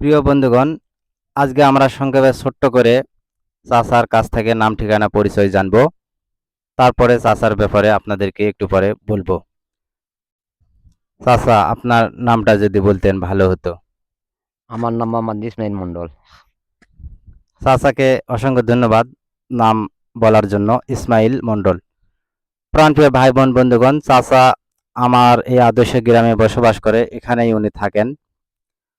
প্রিয় বন্ধুগণ আজকে আমরা সংক্ষেপে ছোট্ট করে চাচার কাছ থেকে নাম ঠিকানা পরিচয় জানব। তারপরে চাচার ব্যাপারে আপনাদেরকে একটু পরে বলব। চাচা আপনার নামটা যদি বলতেন ভালো হতো। আমার নাম মোহাম্মদ ইসমাইল মন্ডল চাচাকে অসংখ্য ধন্যবাদ নাম বলার জন্য ইসমাইল মণ্ডল। প্রাণপ্রিয় ভাই বোন বন্ধুগণ চাচা আমার এই আদর্শ গ্রামে বসবাস করে এখানেই উনি থাকেন।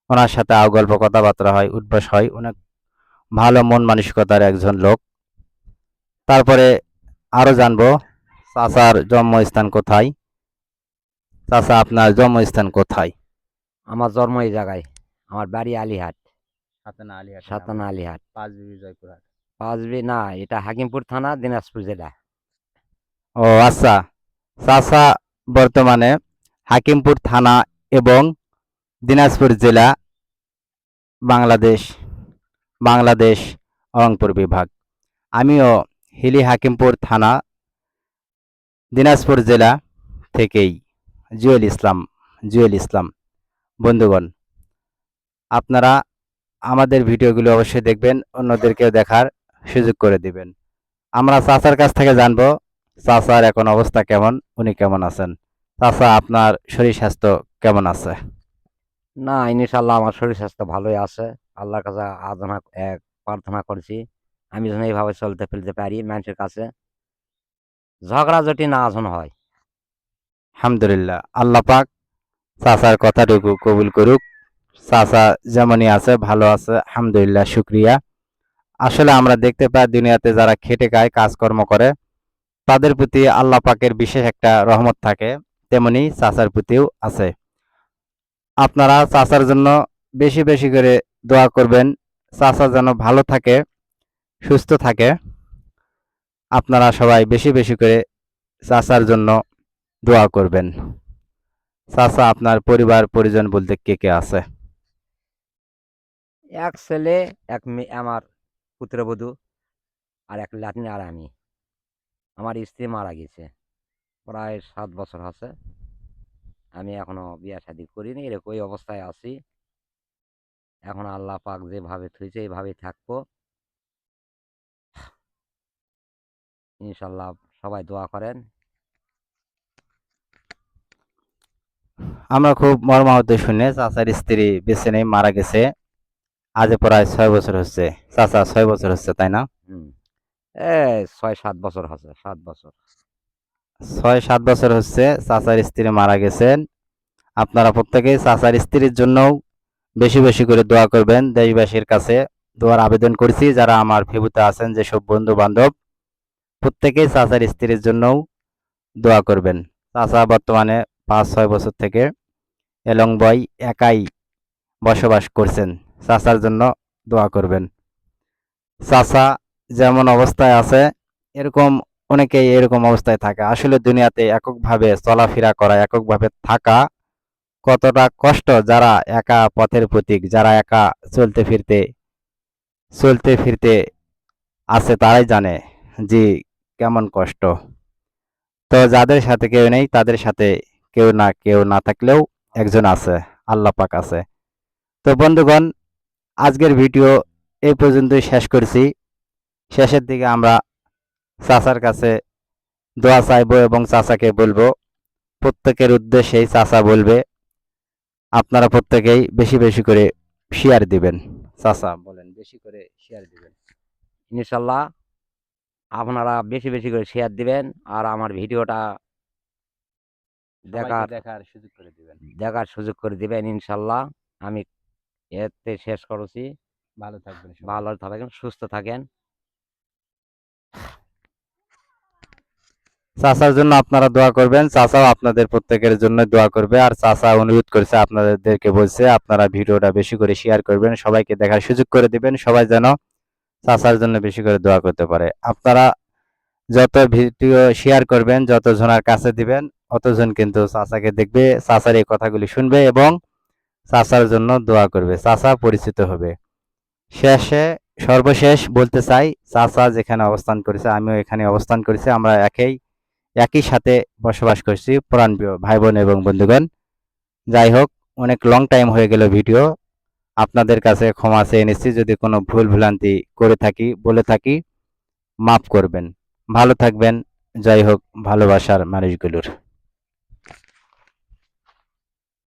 ওনার সাথে আও গল্প কথাবার্তা হয় উদ্বাস হয়। অনেক ভালো মন মানসিকতার একজন লোক। তারপরে আরও জানব চাচার জন্মস্থান কোথায়? চাচা আপনার জন্মস্থান কোথায়? আমার জন্ম এই জায়গায় আমার বাড়ি আলিহাট। সাতানা আলিয়া সাতানা আলিহাট। পাঁচ বিজয়পুরহাট পাঁচবি না এটা হাকিমপুর থানা দিনাজপুর জেলা। ও আচ্ছা। চাচা বর্তমানে হাকিমপুর থানা এবং দিনাজপুর জেলা, বাংলাদেশ বাংলাদেশ রংপুর বিভাগ। আমিও হিলি হাকিমপুর থানা, দিনাজপুর জেলা থেকেই জুয়েল ইসলাম জুয়েল ইসলাম। বন্ধুগণ, আপনারা আমাদের ভিডিওগুলো অবশ্যই দেখবেন, অন্যদেরকেও দেখার সুযোগ করে দিবেন। আমরা চাচার কাছ থেকে জানব, চাচার এখন অবস্থা কেমন, উনি কেমন আছেন? চাচা, আপনার শরীর স্বাস্থ্য কেমন আছে? না, ইনশাল্লাহ আমার শরীর স্বাস্থ্য ভালোই আছে। আল্লাহর কাছে আরাধনা এক প্রার্থনা করছি। আমি যেন এইভাবে চলতে ফেলতে পারি মানুষের কাছে। ঝগড়াঝাটি না যেন হয়। আলহামদুলিল্লাহ। আল্লাহ পাক চাচার কথাটুকু কবুল করুক। চাচা যেমনই আছে, ভালো আছে, আলহামদুলিল্লাহ, শুক্রিয়া। আসলে আমরা দেখতে পাই দুনিয়াতে যারা খেটে খায়, কাজকর্ম করে, তাদের প্রতি আল্লাহ পাকের বিশেষ একটা রহমত থাকে, তেমনি চাচার প্রতিও আছে। আপনারা চাচার জন্য বেশি বেশি করে দোয়া করবেন। চাচা যেন ভালো থাকে, সুস্থ থাকে। আপনারা সবাই বেশি বেশি করে চাচার জন্য দোয়া করবেন। চাচা, আপনার পরিবার, পরিজন বলতে কে কে আছে? এক ছেলে, এক মেয়ে, আমার পুত্রবধূ আর এক লাটিন আর আমি। আমার স্ত্রী মারা গেছে, প্রায় সাত বছর আছে। আমি এখনও বিয়া শাদি করিনি এরকম ওই অবস্থায় আছি। এখন আল্লাহ পাক যেভাবে থুইছে এইভাবেই থাকব। ইনশাল্লাহ সবাই দোয়া করেন। আমরা খুব মর্মাহত শুনে চাচার স্ত্রী বেছে নেই মারা গেছে। আজ প্রায় ছয় বছর হচ্ছে। চাচা ছয় বছর হচ্ছে তাই না? ছয় সাত বছর হচ্ছে সাত বছর। ছয়, সাত বছর হচ্ছে চাচার স্ত্রী মারা গেছেন। আপনারা প্রত্যেকেই চাচার স্ত্রীর জন্যও বেশি বেশি করে দোয়া করবেন দেশবাসীর কাছে। দোয়ার আবেদন করছি, যারা আমার ফেবুতে আছেন যেসব বন্ধু বান্ধব প্রত্যেকেই চাচার স্ত্রীর জন্যও দোয়া করবেন। চাচা বর্তমানে পাঁচ, ছয় বছর থেকে এলং বয় একাই বসবাস করছেন। চাচার জন্য দোয়া করবেন। চাচা যেমন অবস্থায় আছে, এরকম অনেকেই এরকম অবস্থায় থাকে। আসলে দুনিয়াতে এককভাবে চলাফেরা করা, এককভাবে থাকা কতটা কষ্ট যারা একা পথের প্রতীক, যারা একা চলতে ফিরতে চলতে ফিরতে আছে তারাই জানে যে কেমন কষ্ট। তো যাদের সাথে কেউ নেই, তাদের সাথে কেউ না কেউ না থাকলেও একজন আছে, আল্লাহ পাক আছে। তো বন্ধুগণ, আজকের ভিডিও এই পর্যন্তই শেষ করছি। শেষের দিকে আমরা চাচার কাছে দোয়া চাইব এবং চাচাকে বলব প্রত্যেকের উদ্দেশ্যেই চাচা বলবে আপনারা প্রত্যেকেই বেশি বেশি করে শেয়ার দিবেন। চাচা বলেন বেশি করে শেয়ার দিবেন। ইনশাল্লাহ আপনারা বেশি বেশি করে শেয়ার দিবেন আর আমার ভিডিওটা দেখার দেখার সুযোগ করে দিবেন। দেখার সুযোগ করে দিবেন ইনশাল্লাহ আমি এতে শেষ করছি। ভালো থাকবেন ভালো থাকেন সুস্থ থাকেন। চাচার জন্য আপনারা দোয়া করবেন। চাচাও আপনাদের প্রত্যেকের জন্য দোয়া করবে। আর চাচা অনুরোধ করছে আপনাদেরকে বলছে, আপনারা ভিডিওটা বেশি করে শেয়ার করবেন, সবাইকে দেখার সুযোগ করে দিবেন, সবাই যেন চাচার জন্য বেশি করে দোয়া করতে পারে। আপনারা যত ভিডিও শেয়ার করবেন যত জনের কাছে দিবেন, অতজন কিন্তু চাচাকে দেখবে, চাচার এই কথাগুলি শুনবে এবং চাচার জন্য দোয়া করবে। চাচা পরিচিত হবে। শেষে, সর্বশেষ বলতে চাই, চাচা যেখানে অবস্থান করেছে, আমিও এখানে অবস্থান করেছি, আমরা একই একই সাথে বসবাস করছি, প্রাণ ভাই বোন এবং বন্ধুগণ। যাই হোক, অনেক লং টাইম হয়ে গেল ভিডিও আপনাদের কাছে ক্ষমা চেয়ে নিচ্ছি, যদি কোনো ভুল ভুলান্তি করে থাকি, বলে থাকি, মাফ করবেন। ভালো থাকবেন। যাই হোক, ভালোবাসার মানুষগুলোর।